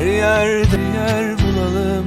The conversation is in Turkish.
her yerde yer bulalım